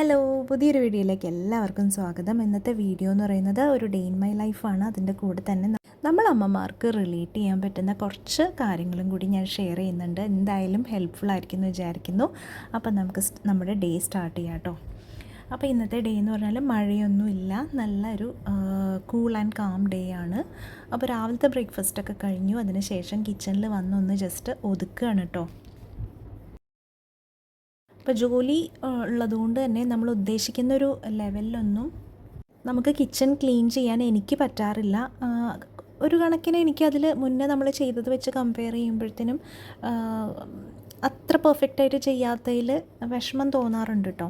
Hello പുതിയൊരു വീഡിയോയിലേക്ക് എല്ലാവർക്കും സ്വാഗതം. ഇന്നത്തെ വീഡിയോ എന്ന് പറയുന്നത് ഒരു ഡേ ഇൻ മൈ ലൈഫാണ് അതിന്റെ കൂടെ തന്നെ നമ്മൾ അമ്മമാർക്ക് റിലേറ്റ് ചെയ്യാൻ പറ്റുന്ന കുറച്ച് കാര്യങ്ങളും കൂടി ഞാൻ ഷെയർ ചെയ്യുന്നുണ്ട്. എന്തായാലും ഹെൽപ്ഫുൾ ആയിരിക്കും എന്ന് വിചാരിക്കുന്നു. അപ്പം നമുക്ക് നമ്മുടെ ഡേ സ്റ്റാർട്ട് ചെയ്യാം കേട്ടോ അപ്പോൾ ഇന്നത്തെ ഡേ എന്ന് പറഞ്ഞാൽ മഴയൊന്നുമില്ല നല്ലൊരു കൂൾ ആൻഡ് കാം ഡേ ആണ്. അപ്പോൾ രാവിലത്തെ ബ്രേക്ക്ഫാസ്റ്റ് ഒക്കെ കഴിഞ്ഞു. അതിന് ശേഷം കിച്ചണിൽ വന്നൊന്ന് ജസ്റ്റ് ഒതുക്കുകയാണ് കേട്ടോ ഇപ്പോൾ ജോലി ഉള്ളതുകൊണ്ട് തന്നെ നമ്മൾ ഉദ്ദേശിക്കുന്ന ഒരു ലെവലിലൊന്നും നമുക്ക് കിച്ചൺ ക്ലീൻ ചെയ്യാൻ എനിക്ക് പറ്റാറില്ല. ഒരു കണക്കിന് എനിക്ക് എനിക്കതിൽ മുന്നേ നമ്മൾ ചെയ്തത് വെച്ച് കമ്പയർ ചെയ്യുമ്പോഴത്തേനും അത്ര പെർഫെക്റ്റായിട്ട് ചെയ്യാത്തതിൽ വിഷമം തോന്നാറുണ്ട് കേട്ടോ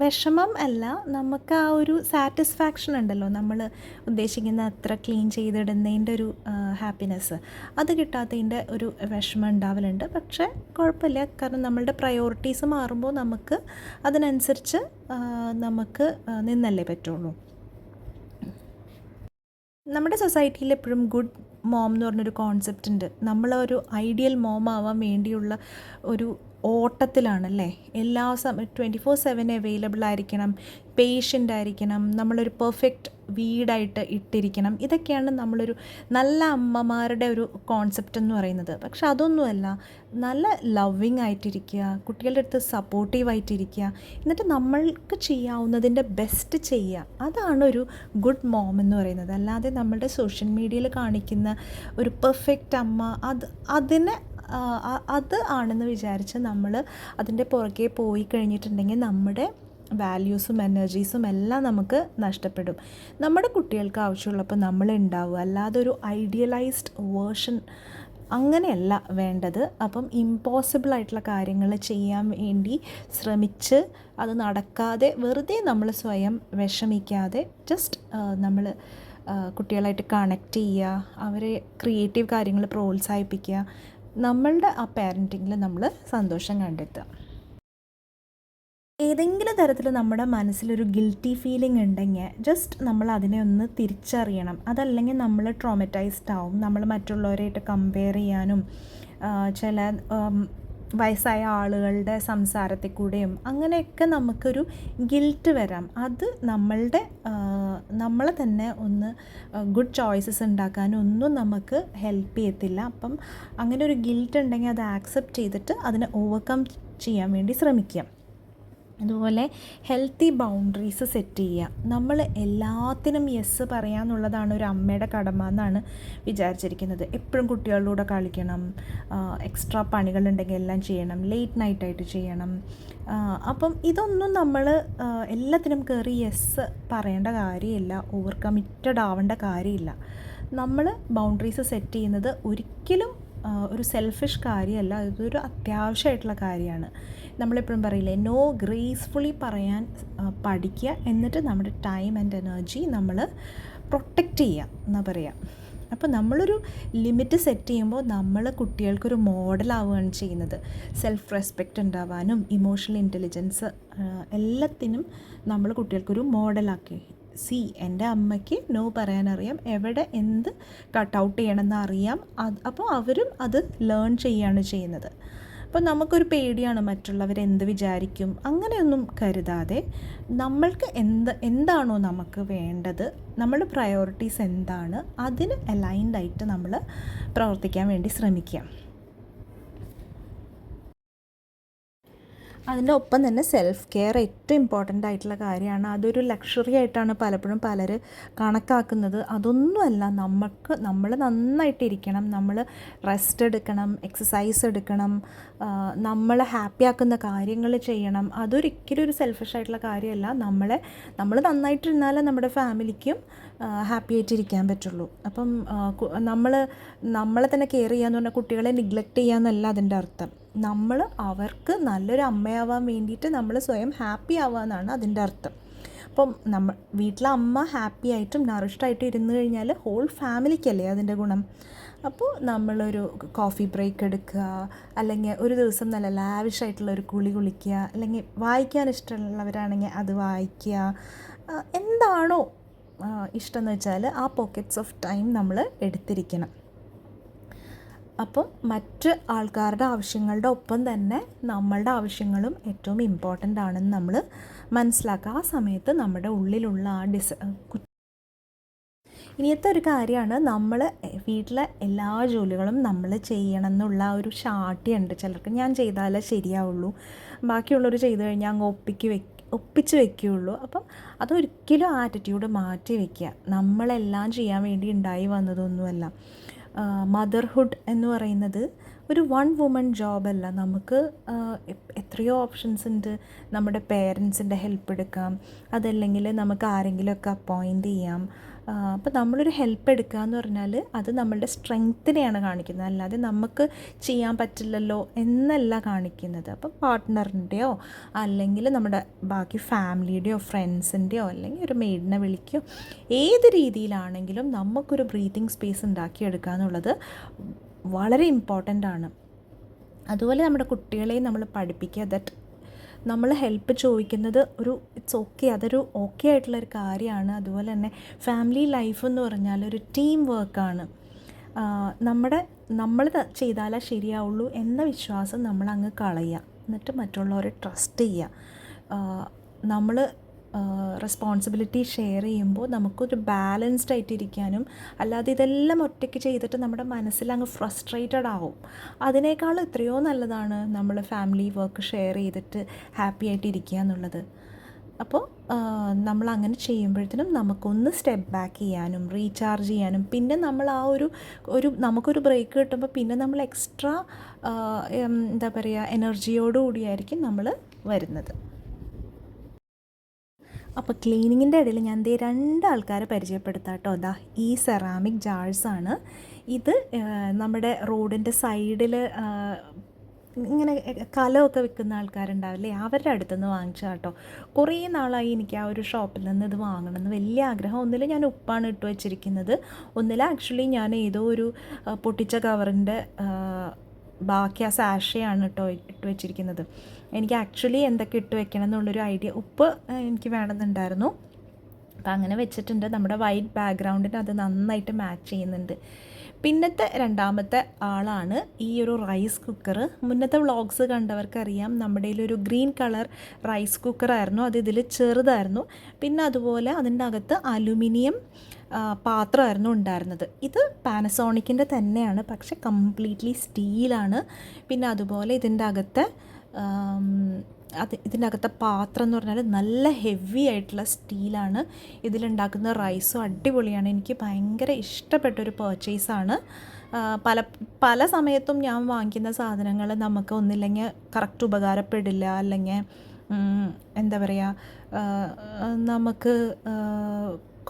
വിഷമം അല്ല. നമുക്ക് ആ ഒരു സാറ്റിസ്ഫാക്ഷൻ ഉണ്ടല്ലോ. നമ്മൾ ഉദ്ദേശിക്കുന്ന അത്ര ക്ലീൻ ചെയ്തിടുന്നതിന്റെ ഒരു ഹാപ്പിനെസ് അത് കിട്ടാത്തതിന്റെ ഒരു വിഷമം ഉണ്ടാവലുണ്ട്. പക്ഷേ കുഴപ്പമില്ല. കാരണം നമ്മളുടെ പ്രയോറിറ്റീസ് മാറുമ്പോൾ നമുക്ക് അതിനനുസരിച്ച് നമുക്ക് നിന്നല്ലേ പറ്റുള്ളൂ. നമ്മുടെ സൊസൈറ്റിയിൽ എപ്പോഴും ഗുഡ് മോം എന്ന് പറഞ്ഞൊരു കോൺസെപ്റ്റ് ഉണ്ട്. നമ്മളൊരു ഐഡിയൽ മോം ആവാൻ വേണ്ടിയുള്ള ഒരു ഓട്ടത്തിലാണല്ലേ? എല്ലാ സമയം ട്വന്റി ഫോർ സെവൻ അവൈലബിൾ ആയിരിക്കണം പേഷ്യന്റ് ആയിരിക്കണം നമ്മളൊരു പെർഫെക്റ്റ് വീടായിട്ട് ഇട്ടിരിക്കണം. ഇതൊക്കെയാണ് നമ്മളൊരു നല്ല അമ്മമാരുടെ ഒരു കോൺസെപ്റ്റ് എന്ന് പറയുന്നത്. പക്ഷെ അതൊന്നുമല്ല നല്ല ലവിങ് ആയിട്ടിരിക്കുക കുട്ടികളുടെ അടുത്ത് സപ്പോർട്ടീവ് ആയിട്ടിരിക്കുക എന്നിട്ട് നമ്മൾക്ക് ചെയ്യാവുന്നതിന്റെ ബെസ്റ്റ് ചെയ്യുക. അതാണ് ഒരു ഗുഡ് മോം എന്ന് പറയുന്നത്. അല്ലാതെ നമ്മളുടെ സോഷ്യൽ മീഡിയയിൽ കാണിക്കുന്ന ഒരു പെർഫെക്റ്റ് അമ്മ അത് അതിനെ അത് ആണെന്ന് വിചാരിച്ച് നമ്മൾ അതിന്റെ പുറകെ പോയി കഴിഞ്ഞിട്ടുണ്ടെങ്കിൽ നമ്മുടെ വാല്യൂസും എനർജീസും എല്ലാം നമുക്ക് നഷ്ടപ്പെടും. നമ്മുടെ കുട്ടികൾക്ക് ആവശ്യമുള്ളപ്പോൾ നമ്മൾ ഉണ്ടാവുക. അല്ലാതെ ഒരു ഐഡിയലൈസ്ഡ് വേർഷൻ അങ്ങനെയല്ല വേണ്ടത്. അപ്പം ഇമ്പോസിബിൾ ആയിട്ടുള്ള കാര്യങ്ങൾ ചെയ്യാൻ വേണ്ടി ശ്രമിച്ച് അത് നടക്കാതെ വെറുതെ നമ്മൾ സ്വയം വിഷമിക്കാതെ ജസ്റ്റ് നമ്മൾ കുട്ടികളായിട്ട് കണക്റ്റ് ചെയ്യുക. അവരെ ക്രിയേറ്റീവ് കാര്യങ്ങൾ പ്രോത്സാഹിപ്പിക്കുക. നമ്മളുടെ ആ പാരന്റിങ്ങിൽ നമ്മൾ സന്തോഷം കണ്ടെത്തുക. ഏതെങ്കിലും തരത്തിൽ നമ്മുടെ മനസ്സിലൊരു ഗിൽറ്റി ഫീലിംഗ് ഉണ്ടെങ്കിൽ ജസ്റ്റ് നമ്മൾ അതിനെ ഒന്ന് തിരിച്ചറിയണം. അതല്ലെങ്കിൽ നമ്മൾ ട്രോമറ്റൈസ്ഡ് ആവും. നമ്മൾ മറ്റുള്ളവരായിട്ട് കമ്പയർ ചെയ്യാനും ചില വയസ്സായ ആളുകളുടെ സംസാരത്തിൽ കൂടെയും അങ്ങനെയൊക്കെ നമുക്കൊരു ഗിൽറ്റ് വരാം. അത് നമ്മളുടെ നമ്മളെ തന്നെ ഒന്ന് ഗുഡ് ചോയ്സസ് ഉണ്ടാക്കാനൊന്നും നമുക്ക് ഹെൽപ്പ് ചെയ്യത്തില്ല. അപ്പം അങ്ങനെ ഒരു ഗിൽറ്റ് ഉണ്ടെങ്കിൽ അത് ആക്സെപ്റ്റ് ചെയ്തിട്ട് അതിനെ ഓവർകം ചെയ്യാൻ വേണ്ടി ശ്രമിക്കുക അതുപോലെ ഹെൽത്തി ബൗണ്ടറീസ് സെറ്റ് ചെയ്യുക. നമ്മൾ എല്ലാത്തിനും യെസ് പറയാന്നുള്ളതാണ് ഒരു അമ്മയുടെ കടമ എന്നാണ് വിചാരിച്ചിരിക്കുന്നത്. എപ്പോഴും കുട്ടികളുടെ കൂടെ കളിക്കണം എക്സ്ട്രാ പണികളുണ്ടെങ്കിൽ എല്ലാം ചെയ്യണം ലേറ്റ് നൈറ്റായിട്ട് ചെയ്യണം. അപ്പം ഇതൊന്നും നമ്മൾ എല്ലാത്തിനും കയറി യെസ് പറയേണ്ട കാര്യമില്ല ഓവർ കമ്മിറ്റഡ് ആവേണ്ട കാര്യമില്ല. നമ്മൾ ബൗണ്ടറീസ് സെറ്റ് ചെയ്യുന്നത് ഒരിക്കലും ഒരു സെൽഫിഷ് കാര്യമല്ല ഇതൊരു അത്യാവശ്യമായിട്ടുള്ള കാര്യമാണ്. നമ്മളെപ്പോഴും പറയില്ലേ നോ ഗ്രേസ്ഫുള്ളി പറയാൻ പഠിക്കുക എന്നിട്ട് നമ്മുടെ ടൈം ആൻഡ് എനർജി നമ്മൾ പ്രൊട്ടക്റ്റ് ചെയ്യുക എന്നാ പറയുക അപ്പോൾ നമ്മളൊരു ലിമിറ്റ് സെറ്റ് ചെയ്യുമ്പോൾ നമ്മൾ കുട്ടികൾക്കൊരു മോഡലാവുകയാണ് ചെയ്യുന്നത്. സെൽഫ് റെസ്പെക്റ്റ് ഉണ്ടാവാനും ഇമോഷണൽ ഇന്റലിജൻസ് എല്ലാത്തിനും നമ്മൾ കുട്ടികൾക്കൊരു മോഡലാക്കി സി എന്റെ അമ്മയ്ക്ക് നോ പറയാനറിയാം. എവിടെ എന്ത് കട്ട് ഔട്ട് ചെയ്യണമെന്ന് അറിയാം. അപ്പോൾ അവരും അത് ലേൺ ചെയ്യുകയാണ് ചെയ്യുന്നത്. അപ്പോൾ നമുക്കൊരു പേടിയാണ് മറ്റുള്ളവർ എന്ത് വിചാരിക്കും അങ്ങനെയൊന്നും കരുതാതെ നമ്മൾക്ക് എന്ത് എന്താണോ നമുക്ക് വേണ്ടത് നമ്മുടെ പ്രയോറിറ്റീസ് എന്താണ് അതിന് അലൈൻഡ് ആയിട്ട് നമ്മൾ പ്രവർത്തിക്കാൻ വേണ്ടി ശ്രമിക്കുക. അതിന്റെ ഒപ്പം തന്നെ സെൽഫ് കെയർ ഏറ്റവും ഇമ്പോർട്ടന്റ് ആയിട്ടുള്ള കാര്യമാണ്. അതൊരു ലക്ഷറി ആയിട്ടാണ് പലപ്പോഴും പലർ കണക്കാക്കുന്നത്. അതൊന്നുമല്ല നമുക്ക് നമ്മൾ നന്നായിട്ടിരിക്കണം നമ്മൾ റെസ്റ്റ് എടുക്കണം എക്സസൈസ് എടുക്കണം നമ്മളെ ഹാപ്പി ആക്കുന്ന കാര്യങ്ങൾ ചെയ്യണം. അതൊരിക്കലും ഒരു സെൽഫിഷ് ആയിട്ടുള്ള കാര്യമല്ല. നമ്മളെ നമ്മൾ നന്നായിട്ടിരുന്നാലേ നമ്മുടെ ഫാമിലിക്കും ഹാപ്പി ആയിട്ടിരിക്കാൻ പറ്റുള്ളൂ. അപ്പം നമ്മൾ നമ്മളെ തന്നെ കെയർ ചെയ്യാന്ന് പറഞ്ഞാൽ കുട്ടികളെ നിഗ്ലക്റ്റ് ചെയ്യാന്നല്ല അതിന്റെ അർത്ഥം. നമ്മൾ അവർക്ക് നല്ലൊരു അമ്മയാവാൻ വേണ്ടിയിട്ട് നമ്മൾ സ്വയം ഹാപ്പി ആവാന്നാണ് അതിന്റെ അർത്ഥം. അപ്പം നമ്മൾ വീട്ടിലെ അമ്മ ഹാപ്പി ആയിട്ടും നറിഷ്ഡായിട്ടും ഇരുന്ന് കഴിഞ്ഞാൽ ഹോൾ ഫാമിലിക്കല്ലേ അതിന്റെ ഗുണം. അപ്പോൾ നമ്മളൊരു കോഫി ബ്രേക്ക് എടുക്കുക അല്ലെങ്കിൽ ഒരു ദിവസം നല്ല ലാവിഷ് ആയിട്ടുള്ള ഒരു കുളി കുളിക്കുക അല്ലെങ്കിൽ വായിക്കാൻ ഇഷ്ടമുള്ളവരാണെങ്കിൽ അത് വായിക്കുക എന്താണോ ഇഷ്ടം എന്ന് വെച്ചാൽ ആ പോക്കറ്റ്സ് ഓഫ് ടൈം നമ്മൾ എടുത്തിരിക്കണം. അപ്പം മറ്റ് ആൾക്കാരുടെ ആവശ്യങ്ങളുടെ ഒപ്പം തന്നെ നമ്മളുടെ ആവശ്യങ്ങളും ഏറ്റവും ഇമ്പോർട്ടന്റ് ആണെന്ന് നമ്മൾ മനസ്സിലാക്കുക. ആ സമയത്ത് നമ്മുടെ ഉള്ളിലുള്ള ആ ഡിസ് ഇനിയത്തെ ഒരു കാര്യമാണ് നമ്മൾ വീട്ടിലെ എല്ലാ ജോലികളും നമ്മൾ ചെയ്യണം എന്നുള്ള ഒരു ശാഠ്യമുണ്ട്. ചിലർക്ക് ഞാൻ ചെയ്താലേ ശരിയാവുള്ളൂ. ബാക്കിയുള്ളവർ ചെയ്തു കഴിഞ്ഞാൽ അങ്ങ് ഒപ്പിക്ക് വെക്ക് ഒപ്പിച്ച് വെക്കുകയുള്ളൂ. അപ്പം അതൊരിക്കലും ആറ്റിറ്റ്യൂഡ് മാറ്റി വയ്ക്കുക നമ്മളെല്ലാം ചെയ്യാൻ വേണ്ടി ഉണ്ടായി വന്നതൊന്നുമല്ല. മദർഹുഡ് എന്ന് പറയുന്നത് ഒരു വൺ വുമൺ ജോബല്ല നമുക്ക് എത്രയോ ഓപ്ഷൻസ് ഉണ്ട്. നമ്മുടെ പേരൻസിന്റെ ഹെൽപ്പ് എടുക്കാം. അതല്ലെങ്കിൽ നമുക്ക് ആരെങ്കിലുമൊക്കെ അപ്പോയിന്റ് ചെയ്യാം. അപ്പോൾ നമ്മളൊരു ഹെൽപ്പ് എടുക്കുക എന്ന് പറഞ്ഞാൽ അത് നമ്മളുടെ സ്ട്രെങ്ത്തിനെയാണ് കാണിക്കുന്നത്. അല്ലാതെ നമുക്ക് ചെയ്യാൻ പറ്റില്ലല്ലോ എന്നല്ല കാണിക്കുന്നത്. അപ്പോൾ പാർട്ട്ണറിന്റെയോ അല്ലെങ്കിൽ നമ്മുടെ ബാക്കി ഫാമിലിയുടെയോ ഫ്രണ്ട്സിന്റെയോ അല്ലെങ്കിൽ ഒരു മെയ്ഡിനെ വിളിക്കുകയോ ഏത് രീതിയിലാണെങ്കിലും നമുക്കൊരു ബ്രീതിങ് സ്പേസ് ഉണ്ടാക്കിയെടുക്കുക എന്നുള്ളത് വളരെ ഇമ്പോർട്ടന്റ് ആണ്. അതുപോലെ നമ്മുടെ കുട്ടികളെയും നമ്മൾ പഠിപ്പിക്കുക ദറ്റ് നമ്മൾ ഹെൽപ്പ് ചോദിക്കുന്നത് ഒരു ഇറ്റ്സ് ഓക്കെ അതൊരു ഓക്കെ ആയിട്ടുള്ളൊരു കാര്യമാണ്. അതുപോലെ തന്നെ ഫാമിലി ലൈഫ് എന്ന് പറഞ്ഞാൽ ഒരു ടീം വർക്കാണ് നമ്മുടെ നമ്മൾ ചെയ്താലേ ശരിയാവുള്ളൂ എന്ന വിശ്വാസം നമ്മൾ അങ്ങ് കളയുക. എന്നിട്ട് മറ്റുള്ളവരെ ട്രസ്റ്റ് ചെയ്യുക. നമ്മൾ റെസ്പോൺസിബിലിറ്റി ഷെയർ ചെയ്യുമ്പോൾ നമുക്കൊരു ബാലൻസ്ഡ് ആയിട്ടിരിക്കാനും അല്ലാതെ ഇതെല്ലാം ഒറ്റയ്ക്ക് ചെയ്തിട്ട് നമ്മുടെ മനസ്സിൽ അങ്ങ് ഫ്രസ്ട്രേറ്റഡ് ആവും. അതിനേക്കാൾ എത്രയോ നല്ലതാണ് നമ്മൾ ഫാമിലി വർക്ക് ഷെയർ ചെയ്തിട്ട് ഹാപ്പി ആയിട്ട് ഇരിക്കുക എന്നുള്ളത്. അപ്പോൾ നമ്മൾ അങ്ങനെ ചെയ്യുമ്പോഴത്തേനും നമുക്കൊന്ന് സ്റ്റെപ്പ് ബാക്ക് ചെയ്യാനും റീചാർജ് ചെയ്യാനും പിന്നെ നമ്മൾ ആ ഒരു ഒരു നമുക്കൊരു ബ്രേക്ക് കിട്ടുമ്പോൾ പിന്നെ നമ്മൾ എക്സ്ട്രാ എന്താ പറയുക എനർജിയോടുകൂടിയായിരിക്കും നമ്മൾ വരുന്നത്. അപ്പോൾ ക്ലീനിങ്ങിന്റെ ഇടയിൽ ഞാൻ ദേ രണ്ട് ആൾക്കാരെ പരിചയപ്പെടുത്താം കേട്ടോ ഈ സെറാമിക് ജാഴ്സാണ് ഇത് നമ്മുടെ റോഡിന്റെ സൈഡിൽ ഇങ്ങനെ കലമൊക്കെ വിൽക്കുന്ന ആൾക്കാരുണ്ടാവില്ലേ അവരുടെ അടുത്തുനിന്ന് വാങ്ങിച്ച കേട്ടോ കുറേ നാളായി എനിക്ക് ആ ഒരു ഷോപ്പിൽ നിന്ന് ഇത് വാങ്ങണമെന്ന് വലിയ ആഗ്രഹം. ഒന്നിൽ ഞാൻ ഉപ്പാണ് ഇട്ട് വെച്ചിരിക്കുന്നത്. ഒന്നിൽ ആക്ച്വലി ഞാൻ ഏതോ ഒരു പൊട്ടിച്ച കവറിന്റെ ബാക്കി ആ സാഷയാണ് കേട്ടോ ഇട്ട് വെച്ചിരിക്കുന്നത്. എനിക്ക് ആക്ച്വലി എന്തൊക്കെ ഇട്ട് വെക്കണം എന്നുള്ളൊരു ഐഡിയ ഉപ്പ് എനിക്ക് വേണമെന്നുണ്ടായിരുന്നു. അപ്പം അങ്ങനെ വെച്ചിട്ടുണ്ട്. നമ്മുടെ വൈറ്റ് ബാക്ക്ഗ്രൗണ്ടിന് അത് നന്നായിട്ട് മാച്ച് ചെയ്യുന്നുണ്ട്. പിന്നത്തെ രണ്ടാമത്തെ ആളാണ് ഈ ഒരു റൈസ് കുക്കർ മുന്നത്തെ വ്ളോഗ്സ് കണ്ടവർക്കറിയാം. നമ്മുടെ ഒരു ഗ്രീൻ കളർ റൈസ് കുക്കറായിരുന്നു അത് ഇതിൽ ചെറുതായിരുന്നു. പിന്നെ അതുപോലെ അതിന്റെ അകത്ത് അലുമിനിയം പാത്രമായിരുന്നു ഉണ്ടായിരുന്നത്. ഇത് പാനസോണിക്കിന്റെ തന്നെയാണ് പക്ഷെ കംപ്ലീറ്റ്ലി സ്റ്റീലാണ്. പിന്നെ അതുപോലെ ഇതിന്റെ അകത്തെ അത് ഇതിന്റെ അകത്തെ പാത്രം എന്ന് പറഞ്ഞാൽ നല്ല ഹെവി ആയിട്ടുള്ള സ്റ്റീലാണ്. ഇതിലുണ്ടാക്കുന്ന റൈസും അടിപൊളിയാണ്. എനിക്ക് ഭയങ്കര ഇഷ്ടപ്പെട്ടൊരു പേർച്ചേസാണ് പല പല സമയത്തും ഞാൻ വാങ്ങിക്കുന്ന സാധനങ്ങൾ നമുക്ക് ഒന്നില്ലെങ്കിൽ കറക്റ്റ് ഉപകാരപ്പെടില്ല. അല്ലെങ്കിൽ എന്താ പറയുക നമുക്ക്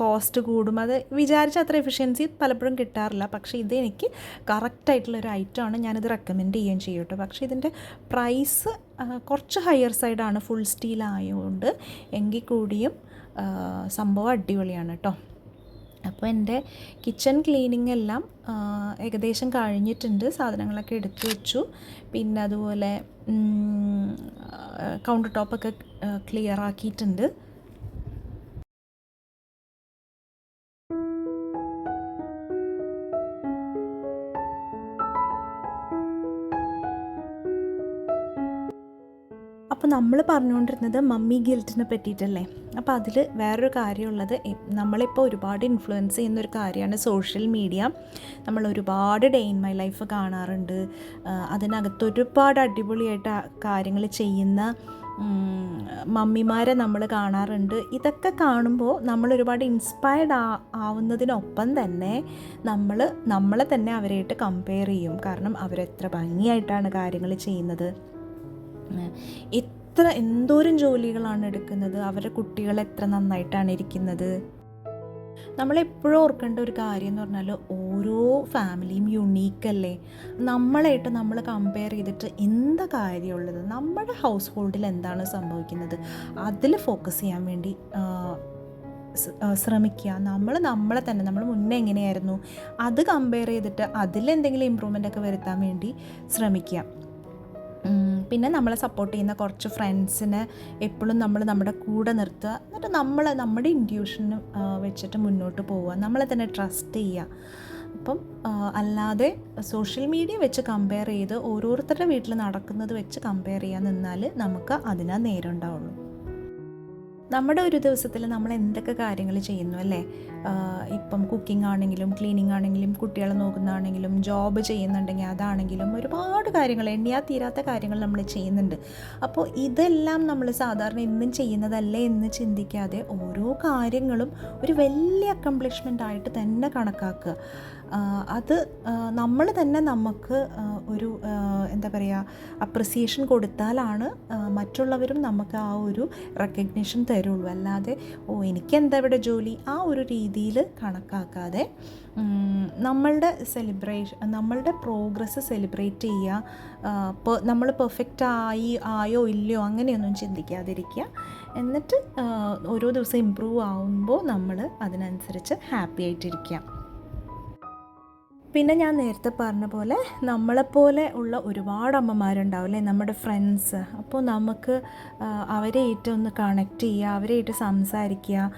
കോസ്റ്റ് കൂടും. അത് വിചാരിച്ച അത്ര എഫിഷ്യൻസി പലപ്പോഴും കിട്ടാറില്ല. പക്ഷേ ഇത് എനിക്ക് കറക്റ്റായിട്ടുള്ളൊരു ഐറ്റമാണ് ഞാനിത് റെക്കമെൻഡ് ചെയ്യുകയും ചെയ്യും കേട്ടോ. പക്ഷേ ഇതിന്റെ പ്രൈസ് കുറച്ച് ഹയർ സൈഡാണ് ഫുൾ സ്റ്റീൽ ആയതുകൊണ്ട് എങ്കിൽ കൂടിയും സംഭവം അടിപൊളിയാണ് കേട്ടോ. അപ്പോൾ എന്റെ കിച്ചൺ ക്ലീനിങ് എല്ലാം ഏകദേശം കഴിഞ്ഞിട്ടുണ്ട്. സാധനങ്ങളൊക്കെ എടുത്തു വെച്ചു. പിന്നെ അതുപോലെ കൗണ്ടർ ടോപ്പൊക്കെ ക്ലിയർ ആക്കിയിട്ടുണ്ട്. നമ്മൾ പറഞ്ഞുകൊണ്ടിരുന്നത് മമ്മി ഗിൽറ്റിനെ പറ്റിയിട്ടല്ലേ? അപ്പോൾ അതിൽ വേറൊരു കാര്യമുള്ളത് നമ്മളിപ്പോൾ ഒരുപാട് ഇൻഫ്ലുവൻസ് ചെയ്യുന്ന ഒരു കാര്യമാണ് സോഷ്യൽ മീഡിയ. നമ്മൾ ഒരുപാട് ഡേ ഇൻ മൈ ലൈഫ് കാണാറുണ്ട്. അതിനകത്ത് ഒരുപാട് അടിപൊളിയായിട്ട് കാര്യങ്ങൾ ചെയ്യുന്ന മമ്മിമാരെ നമ്മൾ കാണാറുണ്ട്. ഇതൊക്കെ കാണുമ്പോൾ നമ്മൾ ഒരുപാട് ഇൻസ്പയർഡ് ആ ആവുന്നതിനൊപ്പം തന്നെ നമ്മൾ നമ്മളെ തന്നെ അവരായിട്ട് കമ്പയർ ചെയ്യും. കാരണം അവരെത്ര ഭംഗിയായിട്ടാണ് കാര്യങ്ങൾ ചെയ്യുന്നത്. എത്ര എന്തോരം ജോലികളാണ് എടുക്കുന്നത്? അവരുടെ കുട്ടികൾ എത്ര നന്നായിട്ടാണ് ഇരിക്കുന്നത്? നമ്മളെപ്പോഴും ഓർക്കേണ്ട ഒരു കാര്യം എന്ന് പറഞ്ഞാൽ ഓരോ ഫാമിലിയും യുണീക്കല്ലേ നമ്മളായിട്ട് നമ്മൾ കമ്പയർ ചെയ്തിട്ട് എന്താ കാര്യമുള്ളത്? നമ്മുടെ ഹൗസ് ഹോൾഡിൽ എന്താണ് സംഭവിക്കുന്നത്? അതിൽ ഫോക്കസ് ചെയ്യാൻ വേണ്ടി ശ്രമിക്കുക. നമ്മൾ നമ്മളെ തന്നെ നമ്മൾ മുന്നേ എങ്ങനെയായിരുന്നു? അത് കമ്പയർ ചെയ്തിട്ട് അതിലെന്തെങ്കിലും ഇമ്പ്രൂവ്മെന്റ് ഒക്കെ വരുത്താൻ വേണ്ടി ശ്രമിക്കുക. പിന്നെ നമ്മളെ സപ്പോർട്ട് ചെയ്യുന്ന കുറച്ച് ഫ്രണ്ട്സിനെ എപ്പോഴും നമ്മൾ നമ്മുടെ കൂടെ നിർത്തുക. എന്നിട്ട് നമ്മൾ നമ്മുടെ ഇൻഡ്യൂഷന് വെച്ചിട്ട് മുന്നോട്ട് പോവുക. നമ്മളെ തന്നെ ട്രസ്റ്റ് ചെയ്യുക. അപ്പം അല്ലാതെ സോഷ്യൽ മീഡിയ വെച്ച് കമ്പയർ ചെയ്ത് ഓരോരുത്തരുടെ വീട്ടിൽ നടക്കുന്നത് വെച്ച് കമ്പയർ ചെയ്യാൻ നിന്നാൽ നമുക്ക് അതിനാ നേരം ഉണ്ടാവുള്ളൂ. നമ്മുടെ ഒരു ദിവസത്തിൽ നമ്മൾ എന്തൊക്കെ കാര്യങ്ങൾ ചെയ്യുന്നു അല്ലേ? ഇപ്പം കുക്കിംഗ് ആണെങ്കിലും ക്ലീനിങ് ആണെങ്കിലും കുട്ടികളെ നോക്കുന്നതാണെങ്കിലും ജോബ് ചെയ്യുന്നുണ്ടെങ്കിൽ അതാണെങ്കിലും ഒരുപാട് കാര്യങ്ങൾ എണ്ണിയാൽ തീരാത്ത കാര്യങ്ങൾ നമ്മൾ ചെയ്യുന്നുണ്ട്. അപ്പോൾ ഇതെല്ലാം നമ്മൾ സാധാരണ എന്നും ചെയ്യുന്നതല്ലേ എന്ന് ചിന്തിക്കാതെ ഓരോ കാര്യങ്ങളും ഒരു വലിയ അക്കംപ്ലിഷ്മെന്റ് ആയിട്ട് തന്നെ കണക്കാക്കുക. അത് നമ്മൾ തന്നെ നമുക്ക് ഒരു എന്താ പറയുക അപ്രിസിയേഷൻ കൊടുത്താലാണ് മറ്റുള്ളവരും നമുക്ക് ആ ഒരു റെക്കഗ്നേഷൻ തരുള്ളൂ. അല്ലാതെ ഓ എനിക്കെന്താ ഇവിടെ ജോലി? ആ ഒരു രീതിയിൽ കണക്കാക്കാതെ നമ്മളുടെ സെലിബ്രേഷൻ നമ്മളുടെ പ്രോഗ്രസ് സെലിബ്രേറ്റ് ചെയ്യുക നമ്മൾ പെർഫെക്റ്റ് ആയി ആയോ ഇല്ലയോ അങ്ങനെയൊന്നും ചിന്തിക്കാതിരിക്കുക. എന്നിട്ട് ഓരോ ദിവസം ഇമ്പ്രൂവ് ആവുമ്പോൾ നമ്മൾ അതിനനുസരിച്ച് ഹാപ്പി ആയിട്ടിരിക്കുക. പിന്നെ ഞാൻ നേരത്തെ പറഞ്ഞ പോലെ നമ്മളെപ്പോലെ ഉള്ള ഒരുപാട് അമ്മമാരുണ്ടാവും അല്ലേ നമ്മുടെ ഫ്രണ്ട്സ് അപ്പോൾ നമുക്ക് അവരെ അവരെയായിട്ട് ഒന്ന് കണക്ട് ചെയ്യുക അവരെയായിട്ട് സംസാരിക്കുക.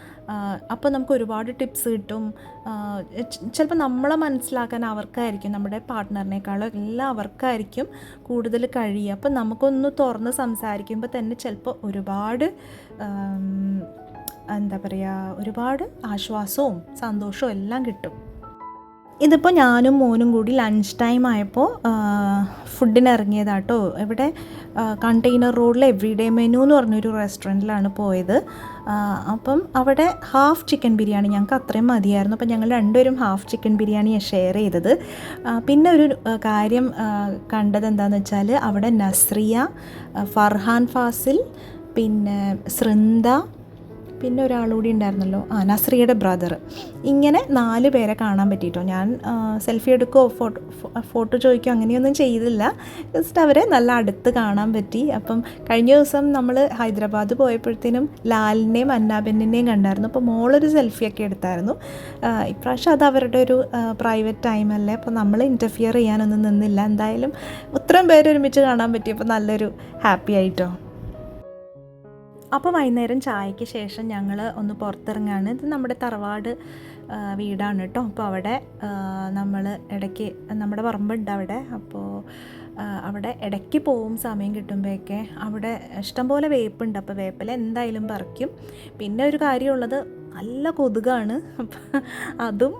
അപ്പോൾ നമുക്ക് ഒരുപാട് ടിപ്സ് കിട്ടും. ചിലപ്പോൾ നമ്മളെ മനസ്സിലാക്കാൻ അവർക്കായിരിക്കും നമ്മുടെ പാർട്ട്ണറിനേക്കാളും എല്ലാം അവർക്കായിരിക്കും കൂടുതൽ കഴിയുക. അപ്പോൾ നമുക്കൊന്ന് തുറന്ന് സംസാരിക്കുമ്പോൾ തന്നെ ചിലപ്പോൾ ഒരുപാട് എന്താ പറയുക ഒരുപാട് ആശ്വാസവും സന്തോഷവും എല്ലാം കിട്ടും. ഇതിപ്പോൾ ഞാനും മോനും കൂടി ലഞ്ച് ടൈം ആയപ്പോൾ ഫുഡിന് ഇറങ്ങിയതാട്ടോ ഇവിടെ കണ്ടെയ്നർ റോഡിൽ എവ്രി ഡേ മെനു എന്ന് പറഞ്ഞൊരു റെസ്റ്റോറന്റിലാണ് പോയത്. അപ്പം അവിടെ ഹാഫ് ചിക്കൻ ബിരിയാണി ഞങ്ങൾക്ക് അത്രയും മതിയായിരുന്നു. അപ്പം ഞങ്ങൾ രണ്ടുപേരും ഹാഫ് ചിക്കൻ ബിരിയാണിയാണ് ഷെയർ ചെയ്തത്. പിന്നെ ഒരു കാര്യം കണ്ടത് എന്താണെന്ന് വെച്ചാൽ അവിടെ നസ്രിയ ഫർഹാൻ ഫാസിൽ പിന്നെ സൃന്ദ പിന്നെ ഒരാളുകൂടി ഉണ്ടായിരുന്നല്ലോ. ആ നസ്രിയുടെ ബ്രദർ ഇങ്ങനെ നാല് പേരെ കാണാൻ പറ്റിയിട്ടോ? ഞാൻ സെൽഫി എടുക്കുകയോ ഫോട്ടോ ഫോട്ടോ ചോദിക്കുകയോ അങ്ങനെയൊന്നും ചെയ്തില്ല. ജസ്റ്റ് അവരെ നല്ല അടുത്ത് കാണാൻ പറ്റി. അപ്പം കഴിഞ്ഞ ദിവസം നമ്മൾ ഹൈദരാബാദ് പോയപ്പോഴത്തേനും ലാലിനെയും അന്നാബെന്നിനെയും കണ്ടായിരുന്നു. അപ്പോൾ മോളൊരു സെൽഫിയൊക്കെ എടുത്തായിരുന്നു. ഇപ്രാവശ്യം അത് അവരുടെ ഒരു പ്രൈവറ്റ് ടൈം അല്ലേ? അപ്പോൾ നമ്മൾ ഇന്റർഫിയർ ചെയ്യാനൊന്നും നിന്നില്ല. എന്തായാലും ഇത്രയും പേര് ഒരുമിച്ച് കാണാൻ പറ്റിയപ്പോൾ നല്ലൊരു ഹാപ്പി ആയിട്ടോ? അപ്പോൾ വൈകുന്നേരം ചായയ്ക്ക് ശേഷം ഞങ്ങൾ ഒന്ന് പുറത്തിറങ്ങാണ്. ഇത് നമ്മുടെ തറവാട് വീടാണ് കേട്ടോ അപ്പോൾ അവിടെ നമ്മൾ ഇടയ്ക്ക് നമ്മുടെ പറമ്പുണ്ട് അവിടെ. അപ്പോൾ അവിടെ ഇടയ്ക്ക് പോവും സമയം കിട്ടുമ്പോഴൊക്കെ അവിടെ ഇഷ്ടംപോലെ വേപ്പുണ്ട്. അപ്പോൾ വേപ്പില എന്തായാലും പറിക്കും. പിന്നെ ഒരു കാര്യമുള്ളത് നല്ല കൊതുകാണ്. അപ്പം അതും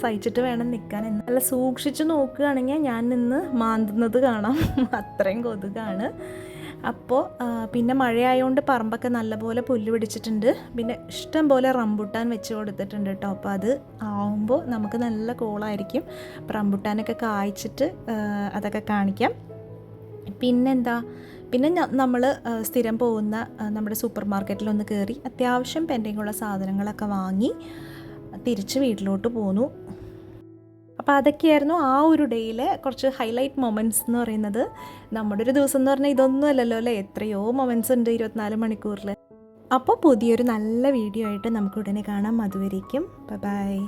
സഹിച്ചിട്ട് വേണം നിൽക്കാൻ നല്ല സൂക്ഷിച്ച് നോക്കുകയാണെങ്കിൽ ഞാൻ നിന്ന് മാന്തുന്നത് കാണാം. അത്രയും കൊതുകാണ്. അപ്പോൾ പിന്നെ മഴയായതുകൊണ്ട് പറമ്പൊക്കെ നല്ലപോലെ പുല്ല് പിടിച്ചിട്ടുണ്ട്. പിന്നെ ഇഷ്ടം പോലെ റംബുട്ടാൻ വെച്ച് കൊടുത്തിട്ടുണ്ട് കേട്ടോ അപ്പോൾ അത് ആവുമ്പോൾ നമുക്ക് നല്ല കോളായിരിക്കും. അപ്പോൾ റംബുട്ടാനൊക്കെ കായ്ച്ചിട്ട് അതൊക്കെ കാണിക്കാം. പിന്നെന്താ? പിന്നെ നമ്മൾ സ്ഥിരം പോകുന്ന നമ്മുടെ സൂപ്പർ മാർക്കറ്റിലൊന്ന് കയറി അത്യാവശ്യം പെൻഡിങ്ങുള്ള സാധനങ്ങളൊക്കെ വാങ്ങി തിരിച്ച് വീട്ടിലോട്ട് പോന്നു. അപ്പോൾ അതൊക്കെയായിരുന്നു ആ ഒരു ഡേയിലെ കുറച്ച് ഹൈലൈറ്റ് മൊമെന്റ്സ് എന്ന് പറയുന്നത്. നമ്മുടെ ഒരു ദിവസം എന്ന് പറഞ്ഞാൽ ഇതൊന്നും അല്ലല്ലോ അല്ലേ? എത്രയോ മൊമെന്റ്സ് ഉണ്ട് ഇരുപത്തിനാല് മണിക്കൂറിൽ അപ്പോൾ പുതിയൊരു നല്ല വീഡിയോ ആയിട്ട് നമുക്ക് ഉടനെ കാണാം. അതുവരേക്കും. ബൈ